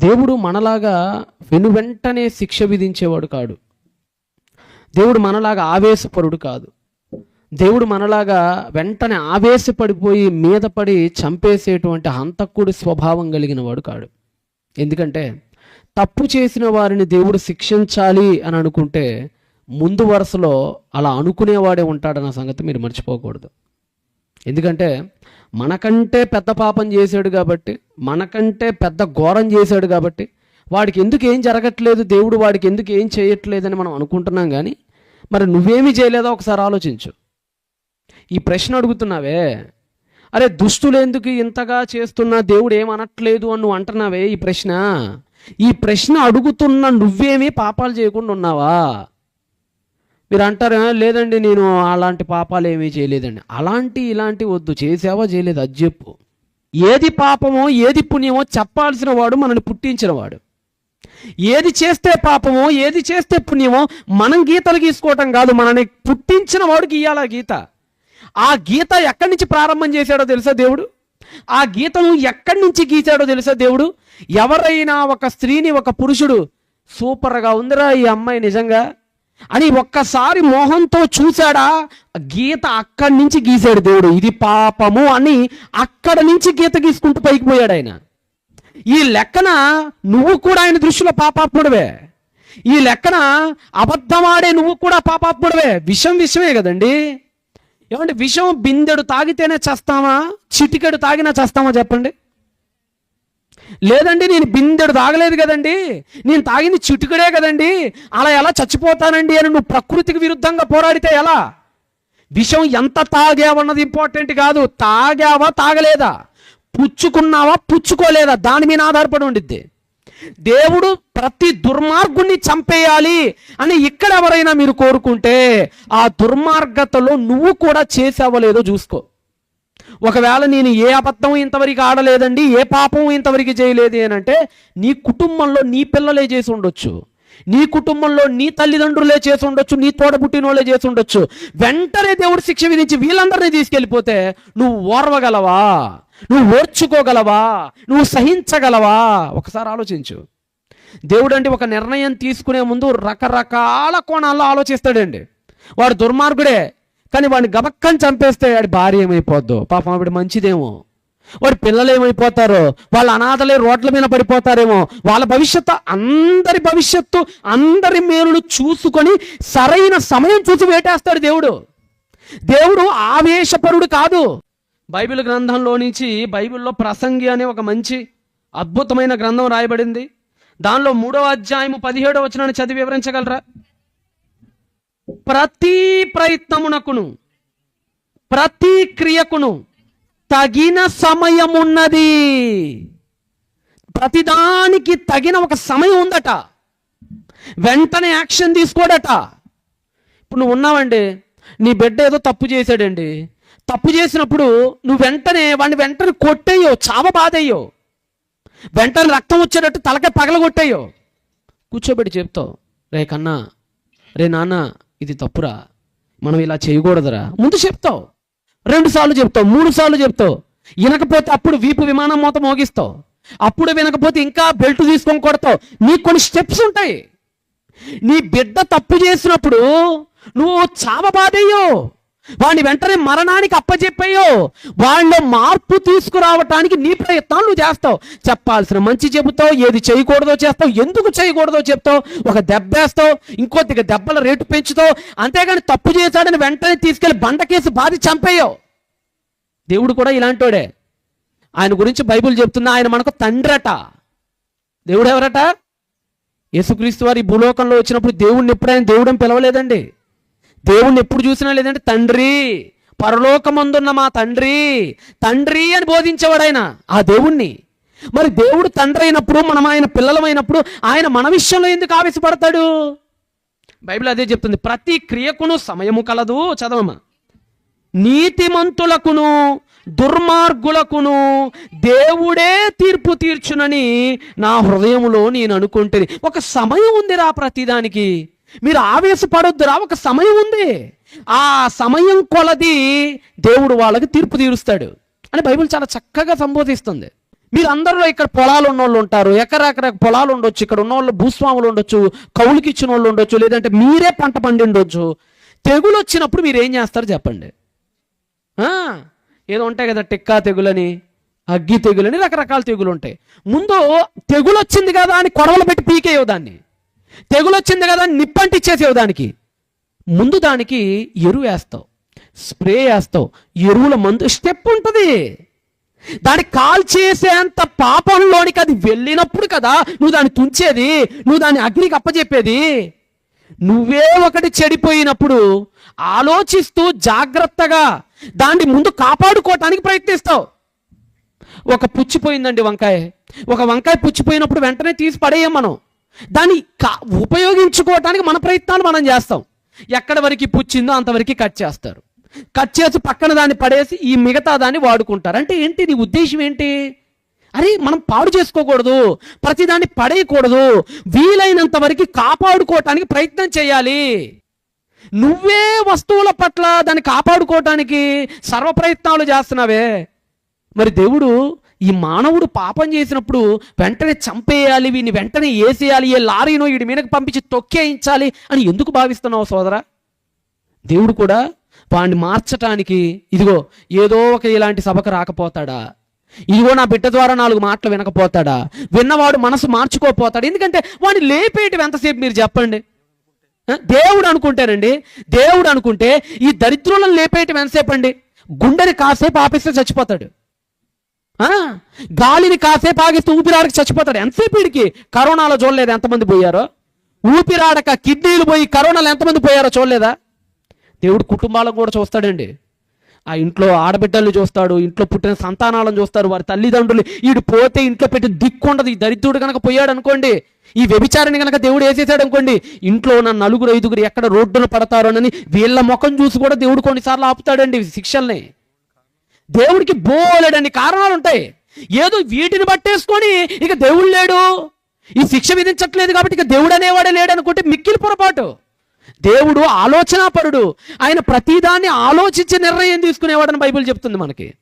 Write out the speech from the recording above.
దేవుడు మనలాగా వెను వెంటనే శిక్ష విధించేవాడు కాడు. దేవుడు మనలాగా ఆవేశపరుడు కాదు. దేవుడు మనలాగా వెంటనే ఆవేశపడిపోయి మీద పడి చంపేసేటువంటి హంతకుడి స్వభావం కలిగిన వాడు కాడు. ఎందుకంటే తప్పు చేసిన వారిని దేవుడు శిక్షించాలి అని అనుకుంటే ముందు వరుసలో అలా అనుకునేవాడే ఉంటాడన్న సంగతి మీరు మర్చిపోకూడదు. ఎందుకంటే మనకంటే పెద్ద పాపం చేశాడు కాబట్టి మనకంటే పెద్ద ఘోరం చేశాడు కాబట్టి వాడికి ఎందుకు ఏం జరగట్లేదు దేవుడు వాడికి ఎందుకు ఏం చేయట్లేదని మనం అనుకుంటున్నాం కానీ మరి నువ్వేమీ చేయలేదో ఒకసారి ఆలోచించు. ఈ ప్రశ్న అడుగుతున్నావే అరే దుష్టులు ఎందుకు ఇంతగా చేస్తున్నా దేవుడు ఏమనట్లేదు అని నువ్వు అంటున్నావే ఈ ప్రశ్న? ఈ ప్రశ్న అడుగుతున్న నువ్వేమీ పాపాలు చేయకుండా ఉన్నావా? మీరు అంటారు లేదండి నేను అలాంటి పాపాలు ఏమీ చేయలేదండి. అలాంటి ఇలాంటి వద్దు చేసావా చేయలేదు? అది చెప్పు. ఏది పాపమో ఏది పుణ్యమో చెప్పాల్సిన వాడు మనల్ని పుట్టించిన వాడు. ఏది చేస్తే పాపమో ఏది చేస్తే పుణ్యమో మనం గీతలు గీసుకోవటం కాదు మనల్ని పుట్టించిన వాడు గీయాల గీత? ఆ గీత ఎక్కడి నుంచి ప్రారంభం చేశాడో తెలుసా దేవుడు? ఆ గీతను ఎక్కడి నుంచి గీశాడో తెలుసా దేవుడు? ఎవరైనా ఒక స్త్రీని ఒక పురుషుడు సూపర్గా ఉందిరా ఈ అమ్మాయి నిజంగా? అని ఒక్కసారి మోహంతో చూశాడా? గీత అక్కడి నుంచి గీశాడు దేవుడు. ఇది పాపము అని అక్కడ నుంచి గీత గీసుకుంటూ పైకి పోయాడు ఆయన. ఈ లెక్కన నువ్వు కూడా ఆయన దృష్టిలో పాపాత్ముడవే. ఈ లెక్కన అబద్ధమాడే నువ్వు కూడా పాపాత్ముడవే. విషం విషమే కదండి. ఏమంటే విషం బిందెడు తాగితేనే చేస్తామా? చిటికెడు తాగినా చేస్తామా చెప్పండి? లేదండి నేను బిందెడు తాగలేదు కదండి. నేను తాగింది చిటుకుడే కదండి. అలా ఎలా చచ్చిపోతానండి అని నువ్వు ప్రకృతికి విరుద్ధంగా పోరాడితే ఎలా? విషం ఎంత తాగావన్నది ఇంపార్టెంట్ కాదు. తాగావా తాగలేదా? పుచ్చుకున్నావా పుచ్చుకోలేదా? దాని మీద ఆధారపడి ఉండిద్ది. దేవుడు ప్రతి దుర్మార్గుణ్ణి చంపేయాలి అని ఇక్కడ ఎవరైనా మీరు కోరుకుంటే ఆ దుర్మార్గతలో నువ్వు కూడా చేసావో లేదో చూసుకో. ఒకవేళ నేను ఏ అబద్ధం ఇంతవరకు ఆడలేదండి ఏ పాపం ఇంతవరకు చేయలేదు అని అంటే నీ కుటుంబంలో నీ పిల్లలే చేసి ఉండొచ్చు. నీ కుటుంబంలో నీ తల్లిదండ్రులే చేసి ఉండొచ్చు నీ తోడబుట్టిన వాళ్ళే చేసి ఉండొచ్చు. వెంటనే దేవుడు శిక్ష విధించి వీళ్ళందరినీ తీసుకెళ్ళిపోతే నువ్వు ఓర్వగలవా? నువ్వు ఓర్చుకోగలవా? నువ్వు సహించగలవా? ఒకసారి ఆలోచించు. దేవుడు అంటే ఒక నిర్ణయం తీసుకునే ముందు రకరకాల కోణాల్లో ఆలోచిస్తాడండి. వాడు దుర్మార్గుడే. కానీ వాడిని గబక్కని చంపేస్తే వాడి భార్య ఏమైపోద్దు? పాపం ఆవిడ మంచిదేమో. వాడి పిల్లలు ఏమైపోతారో? వాళ్ళ అనాథలే రోడ్ల మీద పడిపోతారేమో? వాళ్ళ భవిష్యత్తు అందరి భవిష్యత్తు అందరి మేలును చూసుకొని సరైన సమయం చూసి వేటేస్తాడు దేవుడు. దేవుడు ఆవేశపరుడు కాదు. బైబిల్ గ్రంథంలో నుంచి బైబిల్లో ప్రసంగి అనే ఒక మంచి అద్భుతమైన గ్రంథం రాయబడింది. దానిలో మూడవ అధ్యాయము పదిహేడవ వచనాన్ని చదివి వివరించగలరా? ప్రతి ప్రయత్నమునకును ప్రతి క్రియకును తగిన సమయమున్నది. ప్రతిదానికి తగిన ఒక సమయం ఉందట. వెంటనే యాక్షన్ తీసుకోడట. ఇప్పుడు నువ్వు ఉన్నావండి నీ బిడ్డ ఏదో తప్పు చేశాడండి. తప్పు చేసినప్పుడు నువ్వు వెంటనే వాడిని వెంటనే కొట్టేయో చావ బాధయ్యో వెంటనే రక్తం వచ్చేటట్టు తలకే పగలగొట్టేయో. కూర్చోబెట్టి చెప్తావు రే కన్నా రే నాన్న ఇది తప్పురా. మనం ఇలా చేయకూడదురా. ముందు చెప్తావు. రెండు సార్లు చెప్తావు. మూడు సార్లు చెప్తావు. వినకపోతే అప్పుడు వీపు విమానం మూత మోగిస్తావు. అప్పుడు వినకపోతే ఇంకా బెల్ట్ తీసుకొని కొడతావు. నీకు కొన్ని స్టెప్స్ ఉంటాయి. నీ బిడ్డ తప్పు చేసినప్పుడు నువ్వు చావబాదయ్యో వాడిని వెంటనే మరణానికి అప్పచెప్పేయో వాళ్ళలో మార్పు తీసుకురావటానికి నీ ప్రయత్నాలు నువ్వు చేస్తావు. చెప్పాల్సిన మంచి చెబుతావు ఏది చేయకూడదో చేస్తావు ఎందుకు చేయకూడదో చెప్తావు ఒక దెబ్బేస్తావు ఇంకొద్దిగా దెబ్బల రేటు పెంచుతావు అంతేగాని తప్పు చేశాడని వెంటనే తీసుకెళ్ళి బండకేసి బాధి చంపేయో దేవుడు కూడా ఇలాంటోడే. ఆయన గురించి బైబిల్ చెప్తున్నా ఆయన మనకు తండ్రట. దేవుడు ఎవరట? యేసుక్రీస్తు వారి భూలోకంలో వచ్చినప్పుడు దేవుడిని ఎప్పుడైనా దేవుడని పిలవలేదండి. దేవుణ్ణి ఎప్పుడు చూసినా లేదంటే తండ్రి పరలోకమందున్న మా తండ్రి తండ్రి అని బోధించేవాడు ఆయన ఆ దేవుణ్ణి. మరి దేవుడు తండ్రి అయినప్పుడు మనం ఆయన పిల్లలమైనప్పుడు ఆయన మన విషయంలో ఎందుకు ఆవేశపడతాడు? బైబిల్ అదే చెప్తుంది ప్రతి క్రియకును సమయము కలదు. చదవమా. నీతిమంతులకును దుర్మార్గులకును దేవుడే తీర్పు తీర్చునని నా హృదయంలో నేను అనుకుంటుంది ఒక సమయం ఉందిరా ప్రతిదానికి. మీరు ఆవేశపడొద్దురా ఒక సమయం ఉంది. ఆ సమయం కొలది దేవుడు వాళ్ళకి తీర్పు తీరుస్తాడు అని బైబిల్ చాలా చక్కగా సంబోధిస్తుంది. మీరందరూ ఇక్కడ పొలాలు ఉన్నోళ్ళు ఉంటారు ఎకరెకర పొలాలు ఉండొచ్చు ఇక్కడ ఉన్న వాళ్ళు భూస్వాములు ఉండొచ్చు కౌలుకి ఇచ్చిన వాళ్ళు ఉండొచ్చు లేదంటే మీరే పంట పండిండొచ్చు తెగులు వచ్చినప్పుడు మీరు ఏం చేస్తారు చెప్పండి? ఏదో ఉంటాయి కదా టిక్కా తెగులని అగ్గి తెగులని రకరకాల తెగులు ఉంటాయి. ముందు తెగులు వచ్చింది కదా అని కొడవలు పెట్టి పీకేయో దాన్ని. తెగులు వచ్చింది కదా అని నిప్పంటిచ్చేసేవు దానికి. ముందు దానికి ఎరువు వేస్తావు స్ప్రే వేస్తావు ఎరువుల మందు స్టెప్ ఉంటుంది. దాన్ని కాల్ చేసేంత పాపంలోనికి అది వెళ్ళినప్పుడు కదా నువ్వు దాన్ని తుంచేది నువ్వు దాన్ని అగ్నికి అప్పచెప్పేది నువ్వే ఒకటి చెడిపోయినప్పుడు ఆలోచిస్తూ జాగ్రత్తగా దాన్ని ముందు కాపాడుకోవటానికి ప్రయత్నిస్తావు. ఒక పుచ్చిపోయిందండి వంకాయ. ఒక వంకాయ పుచ్చిపోయినప్పుడు వెంటనే తీసి పడేయం మనం. దాన్ని కా- ఉపయోగించుకోవటానికి మన ప్రయత్నాలు మనం చేస్తాం. ఎక్కడ వరకు పుచ్చిందో అంతవరకు కట్ చేస్తారు. కట్ చేసి పక్కన దాన్ని పడేసి ఈ మిగతా దాన్ని వాడుకుంటారు. అంటే ఏంటి? నీ ఉద్దేశం ఏంటి? అరే మనం పాడు చేసుకోకూడదు. ప్రతిదాన్ని పడేయకూడదు. వీలైనంత వరకు కాపాడుకోవటానికి ప్రయత్నం చేయాలి. నువ్వే వస్తువుల పట్ల దాన్ని కాపాడుకోవటానికి సర్వ ప్రయత్నాలు చేస్తున్నావే. మరి దేవుడు ఈ మానవుడు పాపం చేసినప్పుడు వెంటనే చంపేయాలి వీని వెంటనే వేసేయాలి ఏ లారీనో వీడి మీదకి పంపించి తొక్కేయించాలి అని ఎందుకు భావిస్తున్నావు సోదరా? దేవుడు కూడా వాడిని మార్చటానికి ఇదిగో ఏదో ఒక ఇలాంటి సభకు రాకపోతాడా? ఇదిగో నా బిడ్డ ద్వారా నాలుగు మాటలు వినకపోతాడా? విన్నవాడు మనసు మార్చుకోపోతాడు? ఎందుకంటే వాడిని లేపేయటం ఎంతసేపు మీరు చెప్పండి? దేవుడు అనుకుంటేనండి దేవుడు అనుకుంటే ఈ దరిద్రులను లేపేయటం ఎంతసేపు అండి? గుండెని కాసేపు ఆపేస్తే చచ్చిపోతాడు. గాలిని కాసేపు ఆగిస్తే ఊపిరాడక చచ్చిపోతాడు. ఎంతసేపు వీడికి కరోనాలో చూడలేదు? ఎంతమంది పోయారో? ఊపిరాడక కిడ్నీలు పోయి కరోనాలో ఎంతమంది పోయారో చూడలేదా? దేవుడు కుటుంబాలను కూడా చూస్తాడండి. ఆ ఇంట్లో ఆడబిడ్డల్ని చూస్తాడు ఇంట్లో పుట్టిన సంతానాలను చూస్తారు వారి తల్లిదండ్రులు వీడు పోతే ఇంట్లో పెట్టి దిక్కుండదు ఈ దరిద్రుడు కనుక పోయాడు అనుకోండి ఈ వ్యభిచారిని కనుక దేవుడు వేసేసాడు అనుకోండి ఇంట్లో ఉన్న నలుగురు ఐదుగురు ఎక్కడ రోడ్డున పడతారోనని వీళ్ళ ముఖం చూసి కూడా దేవుడు కొన్నిసార్లు ఆపుతాడండి శిక్షల్ని. దేవుడికి బోలెడన్ని కారణాలు ఉంటాయి ఏదో వీటిని పట్టేసుకొని ఇక దేవుడు లేడు. ఈ శిక్ష విధించట్లేదు కాబట్టి ఇక దేవుడు అనేవాడే లేడు అనుకుంటే మిక్కిలి పొరపాటు. దేవుడు ఆలోచనాపరుడు. ఆయన ప్రతిదాన్ని ఆలోచించి నిర్ణయం తీసుకునేవాడని బైబిల్ చెప్తుంది మనకి.